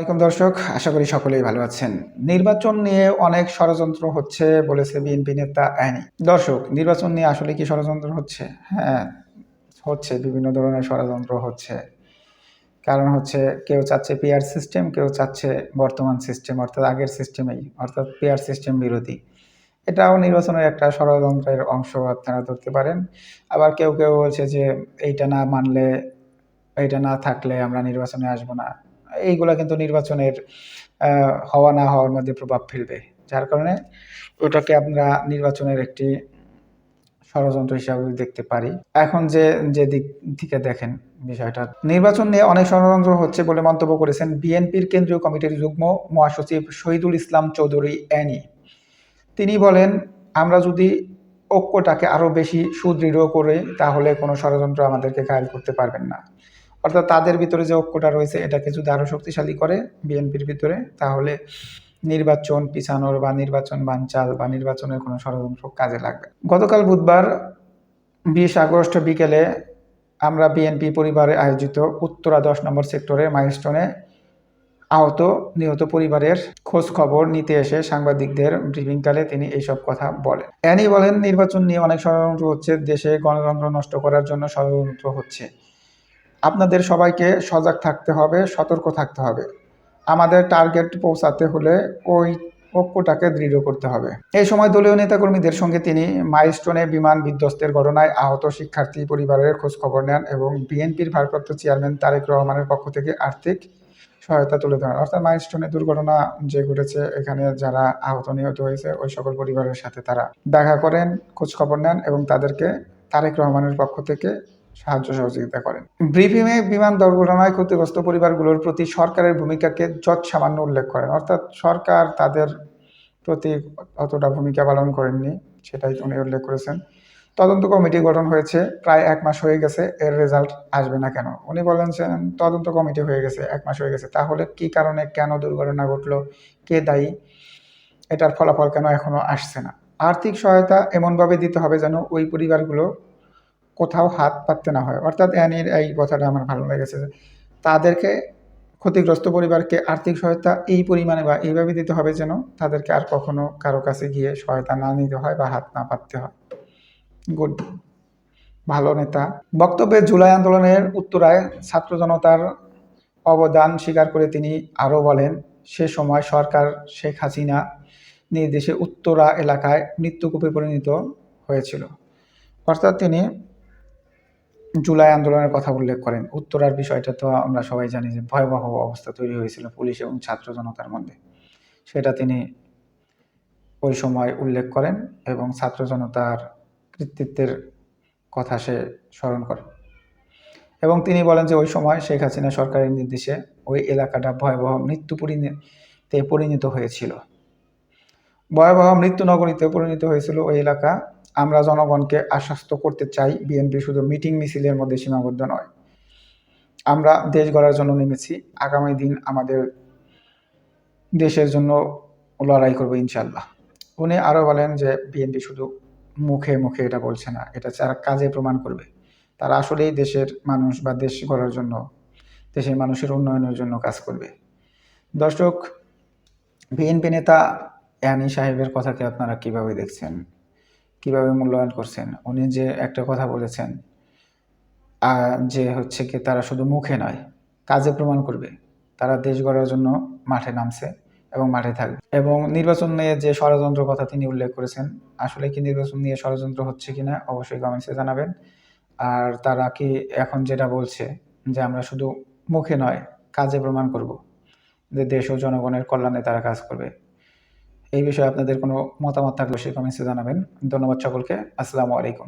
আলাইকুম দর্শক, আশা করি সকলেই ভালো আছেন। নির্বাচন নিয়ে অনেক ষড়যন্ত্র হচ্ছে বলেছে বিএনপি নেতা অ্যানি। দর্শক, নির্বাচন নিয়ে আসলে কি ষড়যন্ত্র হচ্ছে? হ্যাঁ হচ্ছে, বিভিন্ন ধরনের ষড়যন্ত্র হচ্ছে। কারণ হচ্ছে, কেউ চাচ্ছে পিআর সিস্টেম কেউ চাচ্ছে বর্তমান সিস্টেম অর্থাৎ আগের সিস্টেমেই অর্থাৎ পিআর সিস্টেম বিরোধী। এটাও নির্বাচনের একটা ষড়যন্ত্রের অংশ আপনারা ধরতে পারেন। আবার কেউ কেউ বলছে যে, এইটা না মানলে, এইটা না থাকলে আমরা নির্বাচনে আসব না। এইগুলা কিন্তু নির্বাচনের হওয়া না হওয়ার মধ্যে প্রভাব ফেলবে। যার কারণে ওটাকে আমরা নির্বাচনের একটি ষড়যন্ত্র হিসাবে দেখতে পারি। এখন যে যে দিক থেকে দেখেন বিষয়টা, নির্বাচন নিয়ে অনেক ষড়যন্ত্র হচ্ছে বলে মন্তব্য করেছেন বিএনপির কেন্দ্রীয় কমিটির যুগ্ম মহাসচিব শহীদুল ইসলাম চৌধুরী অ্যানি। তিনি বলেন, আমরা যদি ঐক্যটাকে আরও বেশি সুদৃঢ় করে, তাহলে কোনো ষড়যন্ত্র আমাদেরকে ঘায়ল করতে পারবেন না। অর্থাৎ তাদের ভিতরে যে ঐক্যটা রয়েছে, এটাকে যদি আরও শক্তিশালী করে বিএনপির ভিতরে, তাহলে নির্বাচন পিছানোর বা নির্বাচন বানচাল বা নির্বাচনের কোনো ষড়যন্ত্র কাজে লাগবে। গতকাল বুধবার বিশ আগস্ট বিকেলে আমরা বিএনপি পরিবারে আয়োজিত উত্তরা দশ নম্বর সেক্টরে মাইলস্টোনে আহত, নিহত পরিবারের খোঁজ খবর নিতে এসে সাংবাদিকদের ব্রিফিংকালে তিনি এইসব কথা বলেন। অ্যানি বলেন, নির্বাচন নিয়ে অনেক ষড়যন্ত্র হচ্ছে, দেশে গণতন্ত্র নষ্ট করার জন্য ষড়যন্ত্র হচ্ছে। আপনাদের সবাইকে সজাগ থাকতে হবে, সতর্ক থাকতে হবে। আমাদের টার্গেট পৌঁছাতে হলে ওই ঐক্যটাকে দৃঢ় করতে হবে। এই সময় দলীয় নেতাকর্মীদের সঙ্গে তিনি মাইলস্টোনে বিমান বিধ্বস্তের ঘটনায় আহত শিক্ষার্থী পরিবারের খোঁজ খবর নেন এবং বিএনপির ভারপ্রাপ্ত চেয়ারম্যান তারেক রহমানের পক্ষ থেকে আর্থিক সহায়তা তুলে ধরেন। অর্থাৎ মাইলস্টোনে দুর্ঘটনা যে ঘটেছে, এখানে যারা আহত নিহত হয়েছে, ওই সকল পরিবারের সাথে তারা দেখা করেন খোঁজ খবর নেন এবং তাদেরকে তারেক রহমানের পক্ষ থেকে সাহায্য সহযোগিতা করেন। ব্রিফিংয়ে বিমান দুর্ঘটনায় ক্ষতিগ্রস্ত পরিবারগুলোর প্রতি সরকারের ভূমিকাকে যৎ সামান্য উল্লেখ করেন। অর্থাৎ সরকার তাদের প্রতি অতটা ভূমিকা পালন করেননি, সেটাই উনি উল্লেখ করেছেন। তদন্ত কমিটি গঠন হয়েছে, প্রায় এক মাস হয়ে গেছে, এর রেজাল্ট আসবে না কেন? উনি বলেছেন তদন্ত কমিটি হয়ে গেছে, এক মাস হয়ে গেছে। তাহলে কি কারণে কেন দুর্ঘটনা ঘটলো? কে দায়ী? এটার ফলাফল কেন এখনও আসছে না? আর্থিক সহায়তা এমনভাবে দিতে হবে যেন ওই পরিবারগুলো কোথাও হাত পাততে না হয়। অর্থাৎ অ্যানির এই কথাটা আমার ভালো লেগেছে তাদেরকে ক্ষতিগ্রস্ত পরিবারকে আর্থিক সহায়তা এই পরিমাণে বা এইভাবে দিতে হবে যেন তাদেরকে আর কখনো কারও কাছে গিয়ে সহায়তা না নিতে হয় বা হাত না পাততে হয়। গুড। ভালো নেতা। বক্তব্যে জুলাই আন্দোলনের উত্তরায় ছাত্র জনতার অবদান স্বীকার করে তিনি আরও বলেন, সে সময় সরকার শেখ হাসিনা নির্দেশে উত্তরা এলাকায় মৃত্যুকূপে পরিণত হয়েছিল। অর্থাৎ তিনি জুলাই আন্দোলনের কথা উল্লেখ করেন। উত্তরার বিষয়টা তো আমরা সবাই জানি যে ভয়াবহ অবস্থা তৈরি হয়েছিল পুলিশ এবং ছাত্র জনতার মধ্যে। সেটা তিনি ওই সময় উল্লেখ করেন এবং ছাত্র জনতার কৃতিত্বের কথা সে স্মরণ করেন এবং তিনি বলেন যে ওই সময় শেখ হাসিনা সরকারের নির্দেশে ওই এলাকাটা ভয়াবহ মৃত্যু পরিণতে পরিণত হয়েছিল। ভয়াবহ মৃত্যু নগরীতে পরিণত হয়েছিল ওই এলাকা। আমরা জনগণকে আশ্বস্ত করতে চাই, বিএনপি শুধু মিটিং মিছিলের মধ্যে সীমাবদ্ধ নয়। আমরা দেশ গড়ার জন্য নেমেছি, আগামী দিন আমাদের দেশের জন্য লড়াই করব ইনশাল্লাহ উনি আরও বলেন যে, বিএনপি শুধু মুখে মুখে এটা বলছে না, এটা তারা কাজে প্রমাণ করবে। তারা আসলেই দেশের মানুষ বা দেশ গড়ার জন্য, দেশের মানুষের উন্নয়নের জন্য কাজ করবে। দর্শক, বিএনপি নেতা অ্যানি সাহেবের কথাকে আপনারা কীভাবে দেখছেন? কীভাবে মূল্যায়ন করছেন? উনি যে একটা কথা বলেছেন যে হচ্ছে কি তারা শুধু মুখে নয়, কাজে প্রমাণ করবে। তারা দেশ গড়ার জন্য মাঠে নামছে এবং মাঠে থাকবে। এবং নির্বাচন নিয়ে যে ষড়যন্ত্র কথা তিনি উল্লেখ করেছেন, আসলে কি নির্বাচন নিয়ে ষড়যন্ত্র হচ্ছে কিনা অবশ্যই কমেন্টসে জানাবেন। আর তারা কি এখন যেটা বলছে, যে আমরা শুধু মুখে নয়, কাজে প্রমাণ করব, যে দেশ ও জনগণের কল্যাণে তারা কাজ করবে। এই বিষয়ে আপনাদের কোনো মতামত থাকলে সেই কমেন্টসে জানাবেন। ধন্যবাদ সকলকে। আসসালামু আলাইকুম।